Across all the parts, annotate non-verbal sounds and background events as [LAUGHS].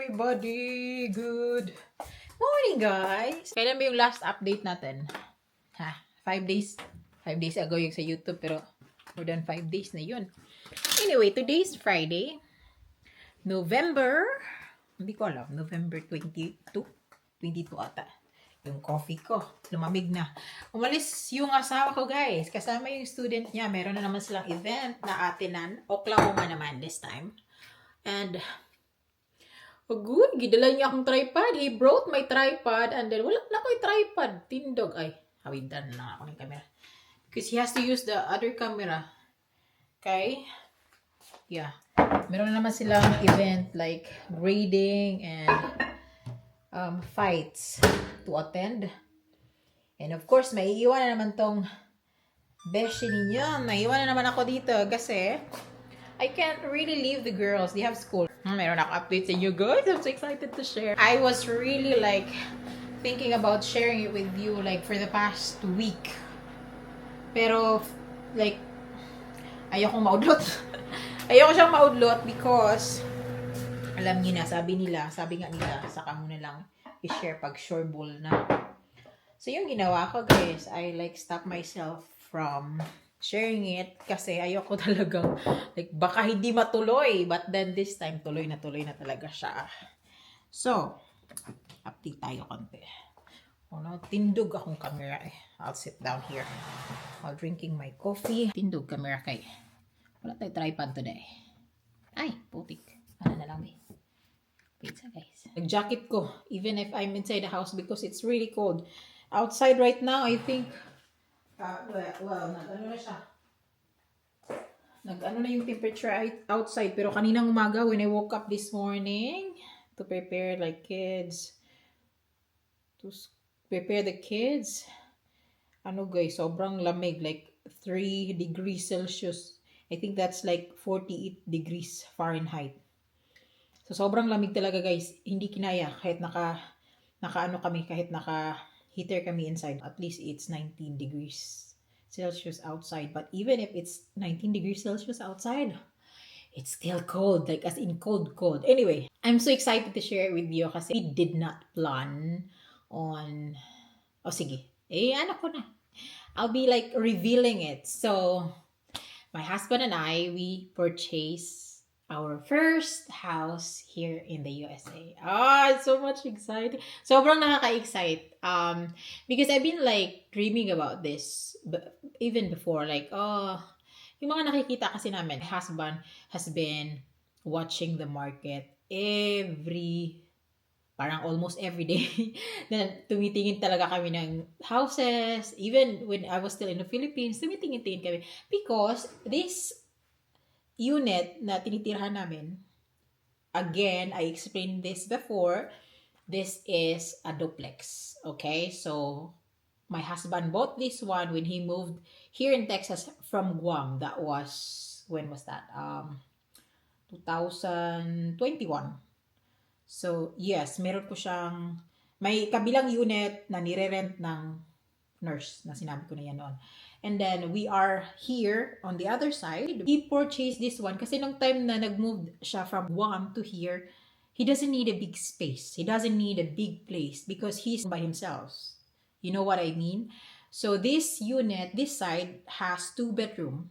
everybody! Good morning, guys! Kailan ba yung last update natin? Ha? Five days? Five days ago yung sa YouTube, pero more than five days na yun. Anyway, today's Friday. November, hindi ko alam, November 22? 22 ata. Yung coffee ko, lumamig na. Umalis yung asawa ko, guys. Kasama yung student niya. Meron na naman silang event na atinan. Oklahoma naman this time. And, good, gidala niya akong tripod. He brought my tripod and then, wala na yung tripod. Tindog. Ay, hawidan na ako ng camera. Because he has to use the other camera. Okay? Yeah. Meron na naman silang event like grading and um, fights to attend. And of course, may iiwan na naman tong beshi ninyo. Naiiwan na naman ako dito kasi I can't really leave the girls. They have school. Hmm, Meron ako updates sa inyo guys. I'm so excited to share. I was really like thinking about sharing it with you like for the past week. Pero like ayokong maudlot. [LAUGHS] Ayoko siyang maudlot because alam niyo na, sabi nila, sabi nga nila, saka mo na lang i-share pag sure ball na. So, yung ginawa ko, guys, I like stop myself from sharing it kasi ayoko [LAUGHS] talagang, like, baka hindi matuloy. But then, this time, tuloy na tuloy na talaga siya. So, update tayo konti. Oh, no, tindog akong camera eh. I'll sit down here while drinking my coffee. Tindog camera kay. Wala tayo tripod today. Ay, putik. Ano na lang, eh. Pizza, guys. Nag-jacket ko, even if I'm inside the house because it's really cold. Outside right now, I think, well, well nag-ano na siya. Nag-ano na yung temperature out- outside. Pero kaninang umaga, when I woke up this morning to prepare like kids, to prepare the kids, ano guys, sobrang lamig. Like 3 degrees Celsius. I think that's like 48 degrees Fahrenheit. So, sobrang lamig talaga guys. Hindi kinaya kahit naka, naka ano kami, kahit naka heater kami inside. At least it's 19 degrees Celsius outside. But even if it's 19 degrees Celsius outside, it's still cold. Like as in cold, cold. Anyway, I'm so excited to share it with you kasi we did not plan on... Oh, sige. Eh, ano ko na. I'll be like revealing it. So, my husband and I, we purchased our first house here in the USA. Ah, it's so much excited. Sobrang nakaka-excite. Um, because I've been like dreaming about this even before. Like, oh, yung mga nakikita kasi namin, husband has been watching the market every parang almost every day [LAUGHS] na tumitingin talaga kami ng houses. Even when I was still in the Philippines, tumitingin-tingin kami. Because this unit na tinitirhan namin, again, I explained this before, this is a duplex. Okay? So, my husband bought this one when he moved here in Texas from Guam. That was, when was that? Um, 2021. So, yes, meron ko siyang, may kabilang unit na nire-rent ng nurse na sinabi ko na yan noon. And then, we are here on the other side. He purchased this one kasi nung time na nag-move siya from Guam to here, he doesn't need a big space. He doesn't need a big place because he's by himself. You know what I mean? So, this unit, this side, has two bedroom,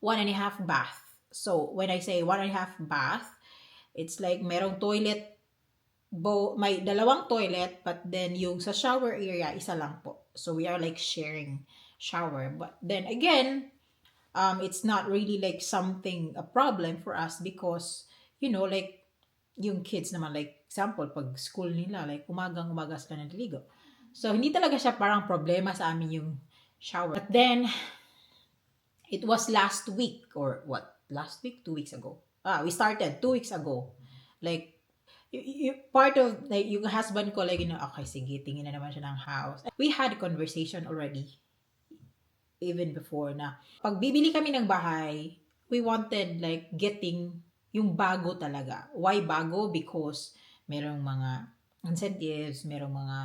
one and a half bath. So, when I say one and a half bath, it's like merong toilet, bo may dalawang toilet, but then yung sa shower area, isa lang po. So, we are like sharing shower. But then again, um, it's not really like something, a problem for us because, you know, like, yung kids naman, like, example, pag school nila, like, umagang umaga sila naliligo. So, hindi talaga siya parang problema sa amin yung shower. But then, it was last week, or what? Last week? Two weeks ago. Ah, we started two weeks ago. Like, y- y- part of, like, yung husband ko, like, you know, okay, sige, tingin na naman siya ng house. We had a conversation already, even before na, pag bibili kami ng bahay, we wanted, like, getting yung bago talaga. Why bago? Because merong mga incentives, merong mga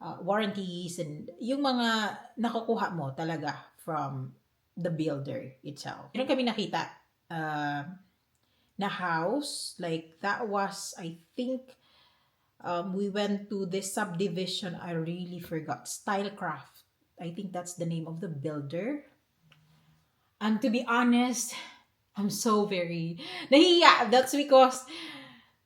uh, warranties, and yung mga nakukuha mo talaga from the builder itself. Meron kami nakita, uh, na house. Like that was, I think, um, we went to this subdivision. I really forgot. Stylecraft. I think that's the name of the builder. And to be honest, I'm so very [LAUGHS] nahiya. That's because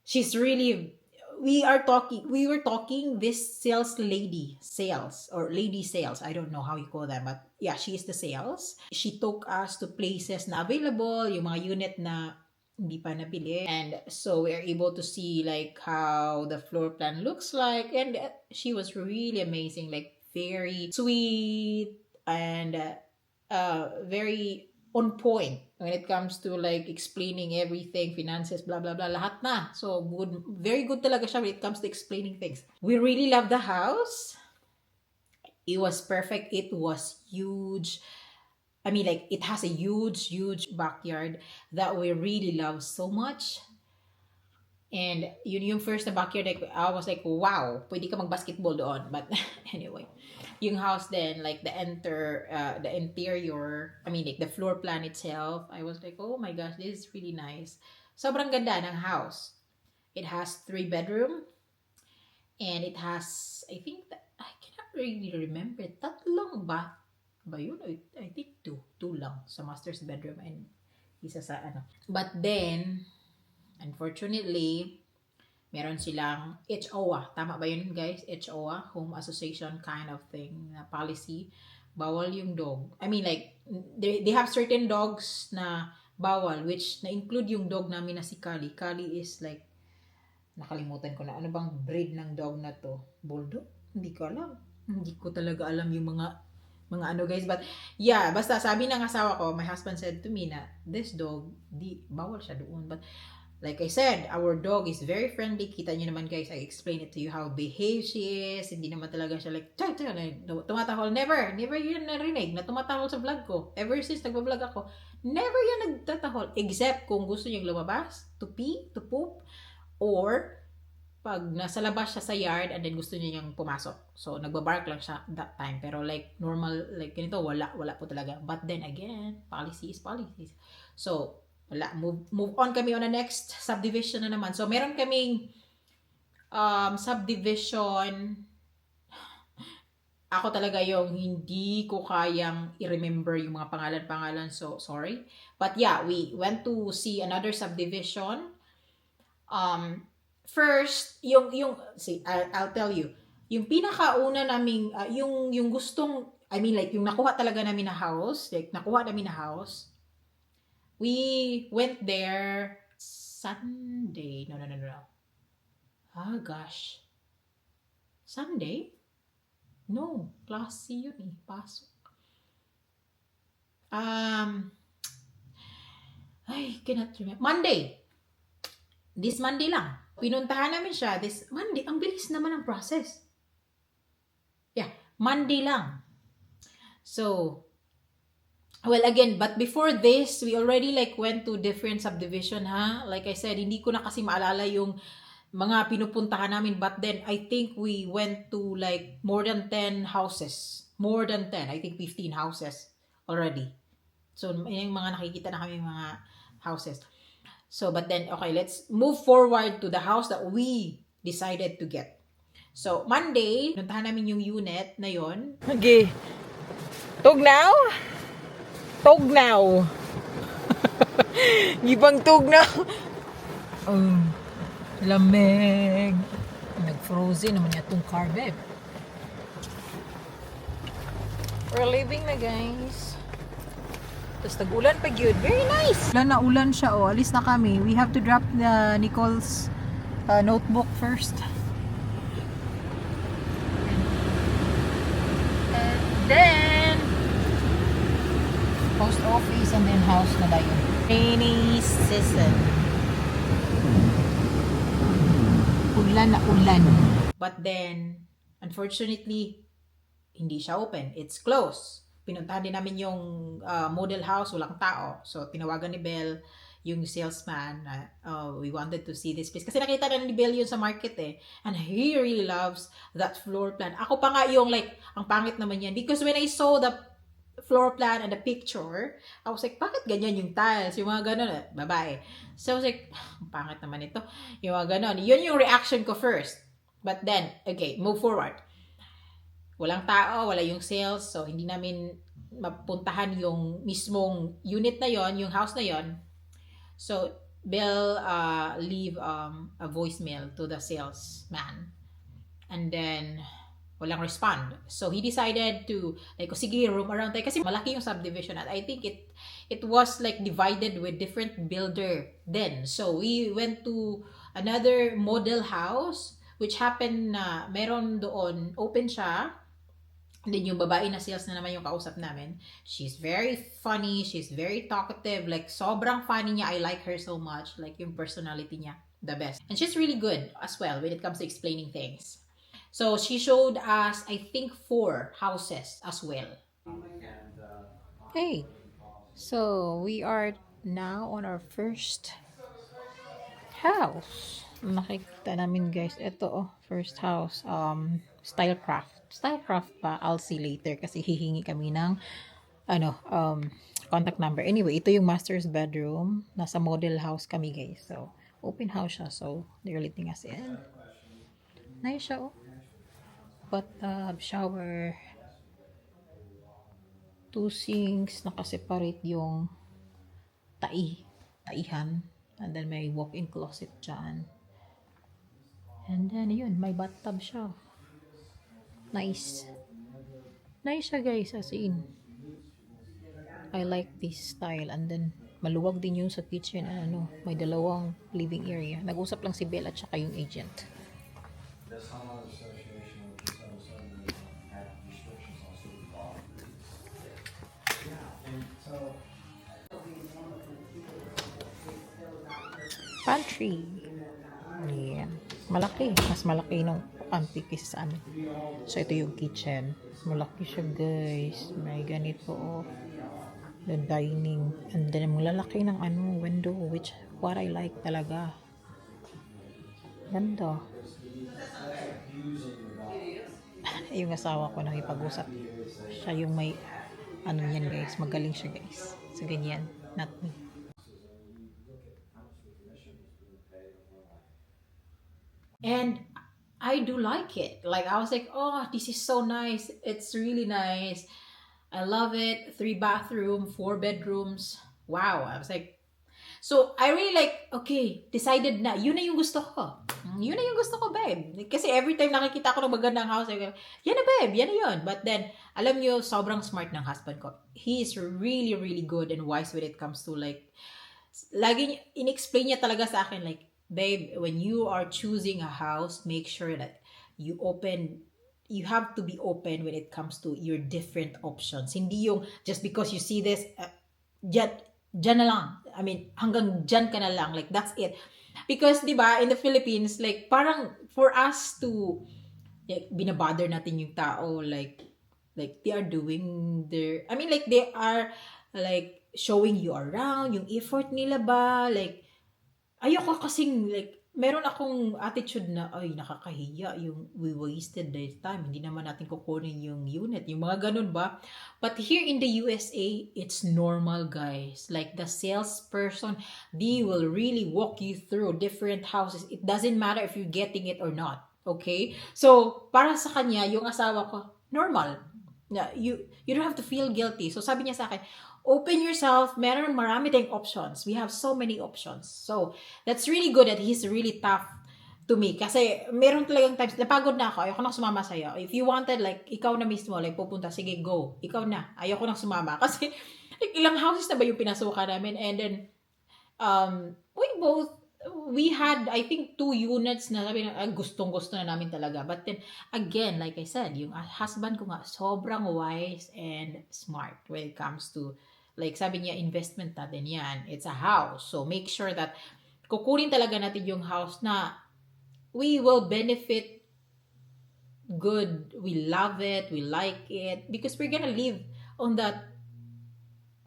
she's really we are talking we were talking this sales lady sales or lady sales. I don't know how you call that but yeah she is the sales. She took us to places na available yung mga unit na hindi pa nabili and so we are able to see like how the floor plan looks like. And she was really amazing. Like very sweet and uh, very on point when it comes to like explaining everything, finances, blah blah blah, lahat na. So good, very good talaga siya when it comes to explaining things. We really love the house. It was perfect. It was huge. I mean, like it has a huge, huge backyard that we really love so much. And yun yung first na backyard, like, I was like, wow, pwede ka mag-basketball doon. But [LAUGHS] anyway, yung house then, like the enter, uh, the interior, I mean, like the floor plan itself, I was like, oh my gosh, this is really nice. Sobrang ganda ng house. It has three bedroom. And it has, I think, that, I cannot really remember, tatlong ba? Ba yun? I, I think two. Two lang sa master's bedroom and isa sa ano. But then, Unfortunately, meron silang HOA. Tama ba yun guys? HOA, Home Association kind of thing na policy. Bawal yung dog. I mean like, they, they have certain dogs na bawal which na-include yung dog namin na si Kali. Kali is like, nakalimutan ko na. Ano bang breed ng dog na to? Bulldog? Hindi ko alam. Hindi ko talaga alam yung mga mga ano guys but yeah basta sabi ng asawa ko my husband said to me na this dog di bawal siya doon but Like I said, our dog is very friendly. Kita niyo naman guys, I explained it to you how behave she is. Hindi naman talaga siya like, chay, chay, tumatahol. Never, never yun narinig na tumatahol sa vlog ko. Ever since nagbablog ako, never yan nagtatahol. Except kung gusto niyang lumabas, to pee, to poop, or pag nasa labas siya sa yard and then gusto niya yung pumasok. So, nagbabark lang siya that time. Pero like, normal, like ganito, wala, wala po talaga. But then again, policy is policy. So, wala, move, move on kami on the next subdivision na naman. So, meron kaming um, subdivision. [SIGHS] Ako talaga yung hindi ko kayang i-remember yung mga pangalan-pangalan. So, sorry. But yeah, we went to see another subdivision. Um, first, yung, yung, see, I'll, I'll tell you. Yung pinakauna naming, uh, yung, yung gustong, I mean like, yung nakuha talaga namin na house, like, nakuha namin na house, we went there Sunday. No, no, no, no. Ah, gosh. Sunday? No, klase yun eh. Pasok. Um, ay, cannot remember. Monday. This Monday lang. Pinuntahan namin siya this Monday. Ang bilis naman ang process. Yeah, Monday lang. So, Well, again, but before this, we already like went to different subdivision, ha? Like I said, hindi ko na kasi maalala yung mga pinupuntahan namin. But then, I think we went to like more than 10 houses. More than 10. I think 15 houses already. So, yung mga nakikita na kami mga houses. So, but then, okay, let's move forward to the house that we decided to get. So, Monday, puntahan namin yung unit na yon. Okay. Tugnaw? Tugnaw. Gipang tugnaw. Um, lamig. Nag-frozen naman niya itong car, babe. We're leaving na, guys. Tapos tag-ulan pa yun. Very nice. Ulan na ulan siya, oh. Alis na kami. We have to drop the Nicole's uh, notebook first. Post office and then house na dayon. Rainy season. Ulan na ulan. But then, unfortunately, hindi siya open. It's closed. Pinuntahan din namin yung uh, model house, walang tao. So, tinawagan ni Belle yung salesman na uh, we wanted to see this place. Kasi nakita na ni Belle yun sa market eh. And he really loves that floor plan. Ako pa nga yung like, ang pangit naman yan. Because when I saw the floor plan and the picture, I was like, bakit ganyan yung tiles? Yung mga ganun, eh, babae. So I was like, ang pangit naman ito. Yung mga ganun. Yun yung reaction ko first. But then, okay, move forward. Walang tao, wala yung sales, so hindi namin mapuntahan yung mismong unit na yon, yung house na yon. So, Bill uh, leave um, a voicemail to the salesman. And then, walang respond. So, he decided to, like, oh, sige, roam around tayo. Kasi malaki yung subdivision at I think it it was like divided with different builder then. So, we went to another model house which happened na meron doon, open siya. And then yung babae na sales na naman yung kausap namin. She's very funny, she's very talkative, like sobrang funny niya. I like her so much, like yung personality niya, the best. And she's really good as well when it comes to explaining things. So she showed us, I think, four houses as well. Hey, so we are now on our first house. Nakikita namin guys, ito oh, first house, um, Stylecraft. Stylecraft pa, I'll see later kasi hihingi kami ng, ano, um, contact number. Anyway, ito yung master's bedroom. Nasa model house kami guys. So, open house siya. So, they're letting us in. Nice siya oh. Bathtub, shower, two sinks, nakaseparate yung tai, taihan. And then may walk-in closet dyan. And then, yun, may bathtub siya. Nice. Nice siya guys, as in. I like this style. And then, maluwag din yung sa kitchen. Ano, may dalawang living area. Nag-usap lang si Bella at saka yung agent. This homeowners Pantry. Ayan. Malaki. Mas malaki nung pantry kaysa sa amin. So, ito yung kitchen. Malaki siya, guys. May ganito, oh. The dining. And then, malalaki ng ano, window, which, what I like talaga. Ganda. [LAUGHS] yung asawa ko nakipag-usap. Siya yung may, ano yan, guys. Magaling siya, guys. Sa ganyan. Not me. And I do like it. Like I was like, oh, this is so nice. It's really nice. I love it. Three bathroom, four bedrooms. Wow. I was like, so I really like, okay, decided na, yun na yung gusto ko. Yun na yung gusto ko, babe. Kasi every time nakikita ko ng magandang house, yan na, babe, yan na yun. But then, alam nyo, sobrang smart ng husband ko. He is really, really good and wise when it comes to like, lagi in-explain niya talaga sa akin, like, babe, when you are choosing a house, make sure that you open, you have to be open when it comes to your different options. Hindi yung, just because you see this, uh, dyan, dyan na lang. I mean, hanggang dyan ka na lang. Like, that's it. Because, di ba, in the Philippines, like, parang, for us to, like, binabother natin yung tao, like, like, they are doing their, I mean, like, they are, like, showing you around, yung effort nila ba, like, ayoko kasing like meron akong attitude na ay nakakahiya yung we wasted their time. Hindi naman natin kukunin yung unit. Yung mga ganun ba? But here in the USA it's normal guys. Like the salesperson they will really walk you through different houses. It doesn't matter if you're getting it or not okay? So para sa kanya yung asawa ko normal. You you don't have to feel guilty. So sabi niya sa akin open yourself. Meron marami tayong options. We have so many options. So, that's really good that he's really tough to me. Kasi, meron talagang times, napagod na ako. Ayoko na sumama sa'yo. If you wanted, like, ikaw na mismo, like, pupunta, sige, go. Ikaw na. Ayoko na sumama. [LAUGHS] Kasi, like, ilang houses na ba yung pinasukan namin? And then, um, we both, we had, I think, two units na sabi na, ah, gustong-gusto na namin talaga. But then, again, like I said, yung husband ko nga, sobrang wise and smart when it comes to Like sabi niya, investment natin yan. It's a house. So make sure that kukunin talaga natin yung house na we will benefit good. We love it. We like it. Because we're gonna live on that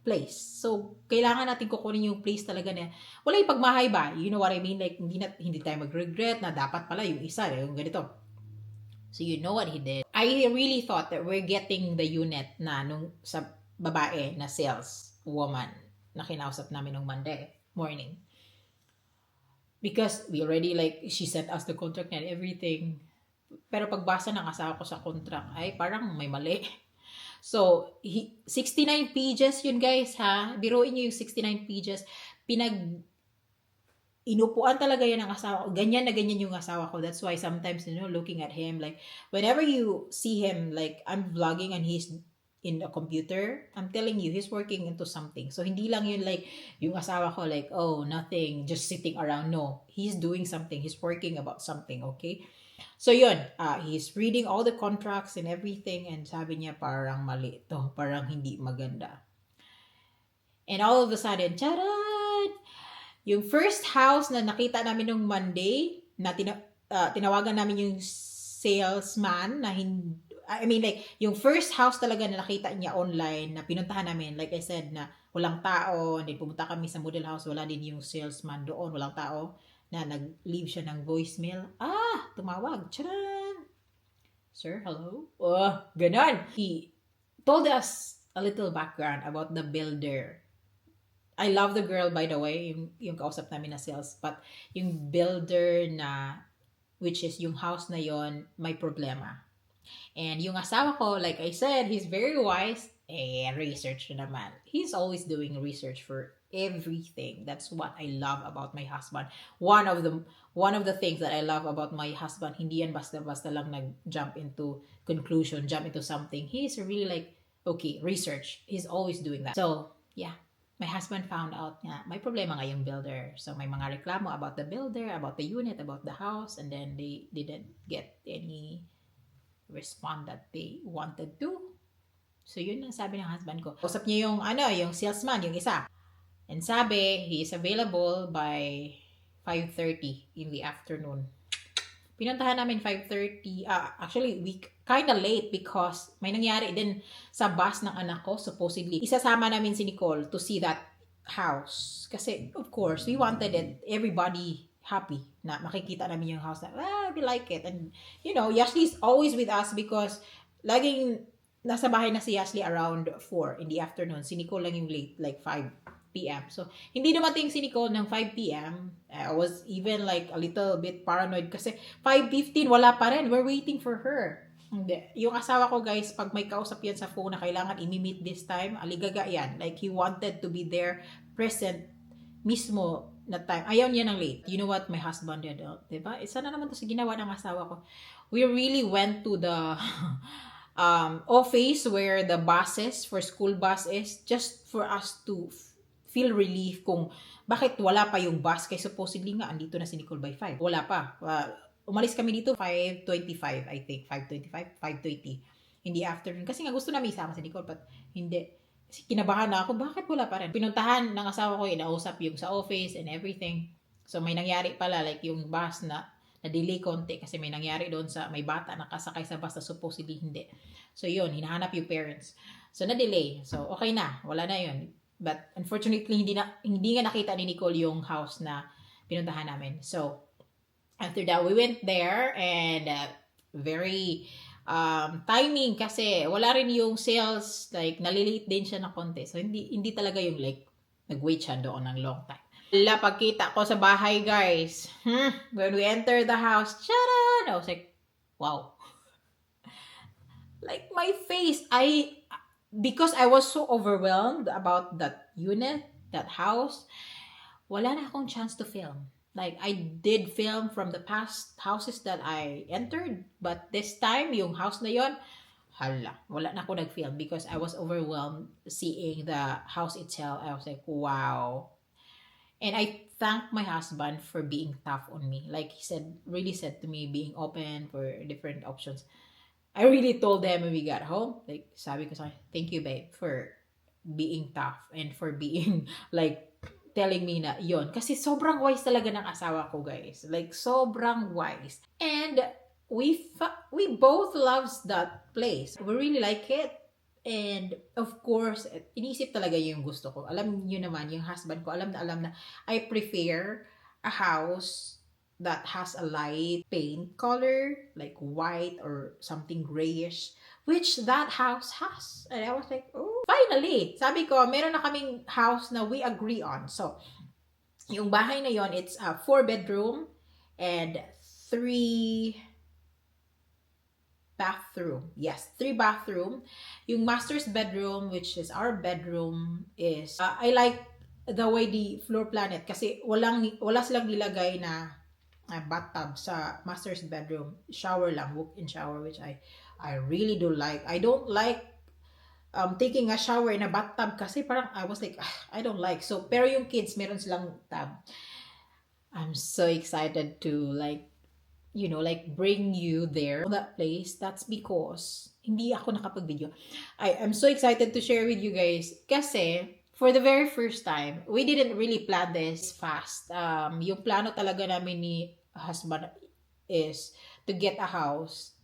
place. So, kailangan natin kukunin yung place talaga na wala yung pagmahay ba? You know what I mean? Like, hindi, na, hindi tayo mag-regret na dapat pala yung isa, yung ganito. So, you know what he did. I really thought that we're getting the unit na nung sa babae na sales woman na kinausap namin nung Monday morning. Because we already like, she sent us the contract and everything. Pero pagbasa ng asawa ko sa contract, ay parang may mali. So, he, 69 pages yun guys ha. Biruin niyo yung 69 pages. Pinag, inupuan talaga yan ng asawa ko. Ganyan na ganyan yung asawa ko. That's why sometimes, you know, looking at him, like, whenever you see him, like, I'm vlogging and he's in a computer, I'm telling you, he's working into something. So, hindi lang yun like, yung asawa ko, like, oh, nothing, just sitting around. No, he's doing something. He's working about something, okay? So, yun, uh, he's reading all the contracts and everything and sabi niya parang mali to, parang hindi maganda. And all of a sudden, charan! Yung first house na nakita namin nung Monday, na tina- uh, tinawagan namin yung salesman na hindi, I mean like, yung first house talaga na nakita niya online na pinuntahan namin, like I said, na walang tao, and then pumunta kami sa model house, wala din yung salesman doon, walang tao, na nag-leave siya ng voicemail. Ah, tumawag. Charan! Sir, hello? Oh, ganon. He told us a little background about the builder. I love the girl, by the way, yung, yung kausap namin na sales. But yung builder na, which is yung house na yon may problema. And yung asawa ko, like I said, he's very wise. Eh, research na naman. He's always doing research for everything. That's what I love about my husband. One of the one of the things that I love about my husband, hindi yan basta-basta lang nag-jump into conclusion, jump into something. He's really like, okay, research. He's always doing that. So, yeah. My husband found out nga, may problema nga yung builder. So, may mga reklamo about the builder, about the unit, about the house, and then they didn't get any respond that they wanted to. So, yun ang sabi ng husband ko. Usap niya yung, ano, yung salesman, yung isa. And sabi, he is available by 5.30 in the afternoon. Pinuntahan namin 5.30, ah, actually, we kind of late because may nangyari din sa bus ng anak ko, supposedly. Isasama namin si Nicole to see that house. Kasi, of course, we wanted it, everybody happy na makikita namin yung house na, ah, we like it. And, you know, Yashley is always with us because laging nasa bahay na si Yashley around 4 in the afternoon. Si Nicole lang yung late, like 5 p.m. So, hindi dumating si Nicole ng 5 p.m. I was even like a little bit paranoid kasi 5.15, wala pa rin. We're waiting for her. Hindi. Yung asawa ko, guys, pag may kausap yan sa phone na kailangan imi-meet this time, aligaga yan. Like, he wanted to be there, present, mismo na time. Ayaw niya ng late. You know what my husband did? Oh, diba? Isa na naman to sa ginawa ng asawa ko. We really went to the [LAUGHS] um, office where the buses for school bus is just for us to feel relief kung bakit wala pa yung bus kay supposedly nga andito na si Nicole by 5. Wala pa. Uh, umalis kami dito 5.25 I think. 5.25, 5.20 in the afternoon. Kasi nga gusto namin isama si Nicole but hindi. Kinabahan na ako, bakit wala pa rin? Pinuntahan ng asawa ko, inausap yung sa office and everything. So may nangyari pala like yung bus na na-delay konti kasi may nangyari doon sa may bata nakasakay sa bus na supposedly hindi. So yun, hinahanap yung parents. So na-delay. So okay na, wala na yun. But unfortunately, hindi, na, hindi nga nakita ni Nicole yung house na pinuntahan namin. So after that, we went there and uh, very um, timing kasi wala rin yung sales, like nalilate din siya ng konti. So hindi, hindi talaga yung like nag-wait siya doon ng long time. Wala, pagkita ko sa bahay, guys. Hmm, when we enter the house, charan! I was like, wow. [LAUGHS] Like, my face, I, because I was so overwhelmed about that unit, that house, wala na akong chance to film. Like, I did film from the past houses that I entered, but this time, yung house na yon, hala, wala na ako nag-film because I was overwhelmed seeing the house itself. I was like, wow. And I thank my husband for being tough on me. Like he said, really said to me, being open for different options. I really told them when we got home, like, sabi ko sa thank you, babe, for being tough and for being, [LAUGHS] like, telling me na yon Kasi sobrang wise talaga ng asawa ko, guys. Like, sobrang wise. And we fa- we both loves that place. We really like it. And of course, inisip talaga yung gusto ko. Alam niyo naman, yung husband ko, alam na alam na I prefer a house that has a light paint color, like white or something grayish, which that house has. And I was like, oh, Finally! Sabi ko, meron na kaming house na we agree on. So, yung bahay na yon it's a four bedroom and three bathroom. Yes, three bathroom. Yung master's bedroom, which is our bedroom, is uh, I like the way the floor plan it kasi walang wala silang nilagay na uh, bathtub sa master's bedroom. Shower lang, walk-in shower which I I really do like. I don't like um taking a shower in a bathtub kasi parang I was like "Ah, I don't like. So pero yung kids meron silang tub. I'm so excited to like you know, like bring you there that place. That's because hindi ako nakapag-video. I am so excited to share with you guys kasi for the very first time, we didn't really plan this fast. Um, yung plano talaga namin ni husband is to get a house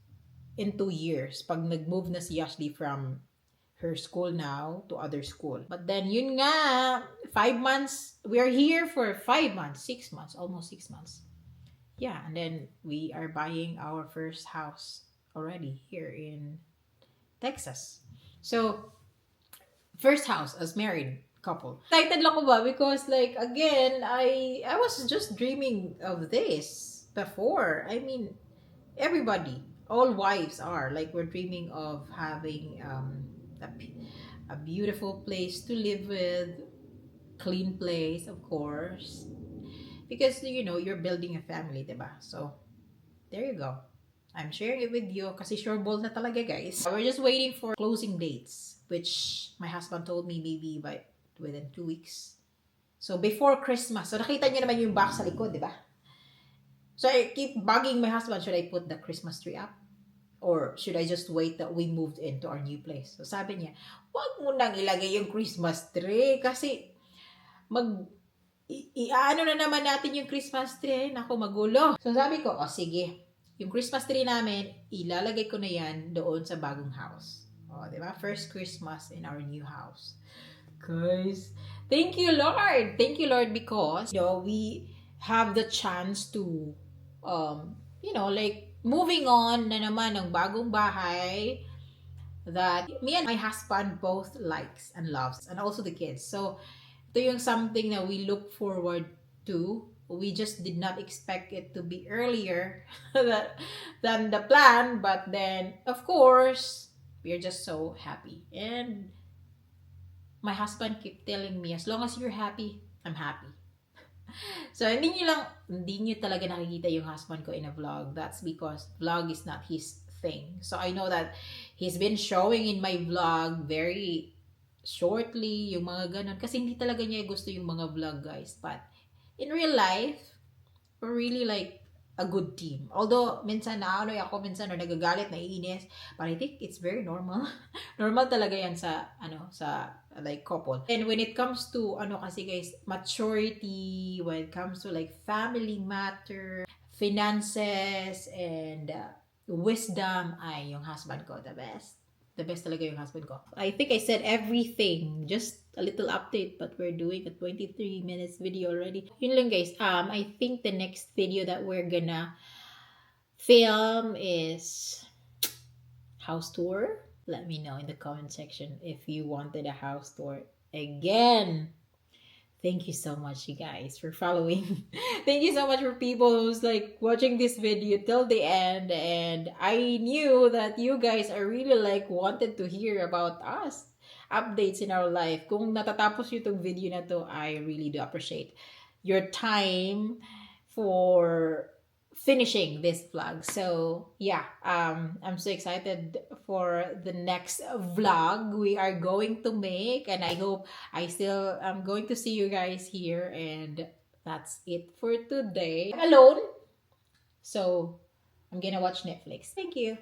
in two years pag nag-move na si Ashley from her school now to other school. But then, yun nga, five months, we are here for five months, six months, almost six months. Yeah, and then we are buying our first house already here in Texas. So, first house as married couple. Excited lang ko ba because like again, I I was just dreaming of this before. I mean, everybody, all wives are like we're dreaming of having um a, a beautiful place to live with, clean place, of course. Because you know, you're building a family, 'di ba? So, there you go. I'm sharing it with you kasi sure ball na talaga, guys. We're just waiting for closing dates, which my husband told me maybe by within two weeks. So, before Christmas. So, nakita niyo naman yung box sa likod, di? So, I keep bugging my husband, should I put the Christmas tree up? Or should I just wait that we moved into our new place? So, sabi niya, wag mo nang ilagay yung Christmas tree kasi mag iaano na naman natin yung Christmas tree. Naku, magulo. So, sabi ko, oh, sige. Yung Christmas tree namin, ilalagay ko na yan doon sa bagong house. O, di ba? First Christmas in our new house. Guys, thank you, Lord. Thank you, Lord, because, you know, we have the chance to, um, you know, like, moving on na naman ng bagong bahay that me and my husband both likes and loves and also the kids. So, ito yung something that we look forward to. We just did not expect it to be earlier [LAUGHS] than the plan, but then, of course, we're just so happy. And my husband keep telling me, as long as you're happy, I'm happy. So, hindi nyo lang, hindi nyo talaga nakikita yung husband ko in a vlog. That's because vlog is not his thing. So, I know that he's been showing in my vlog very shortly, yung mga ganun. Kasi hindi talaga niya gusto yung mga vlog, guys. But, in real life, we're really like a good team. Although, minsan naanoy ako, minsan na nagagalit, naiinis. But I think it's very normal. [LAUGHS] normal talaga yan sa, ano, sa like couple. And when it comes to, ano kasi guys, maturity, when it comes to like family matter, finances, and uh, wisdom, ay, yung husband ko, the best. The best talaga yung husband ko. I think I said everything. Just a little update, but we're doing a 23 minutes video already. Yun lang guys. Um, I think the next video that we're gonna film is house tour. Let me know in the comment section if you wanted a house tour again. Thank you so much, you guys, for following. [LAUGHS] Thank you so much for people who's like watching this video till the end. And I knew that you guys are really like wanted to hear about us updates in our life. Kung natatapos yung itong video na to, I really do appreciate your time for finishing this vlog. So yeah, um, I'm so excited for the next vlog we are going to make, and I hope I still am going to see you guys here. And that's it for today. I'm alone, so I'm gonna watch Netflix. Thank you.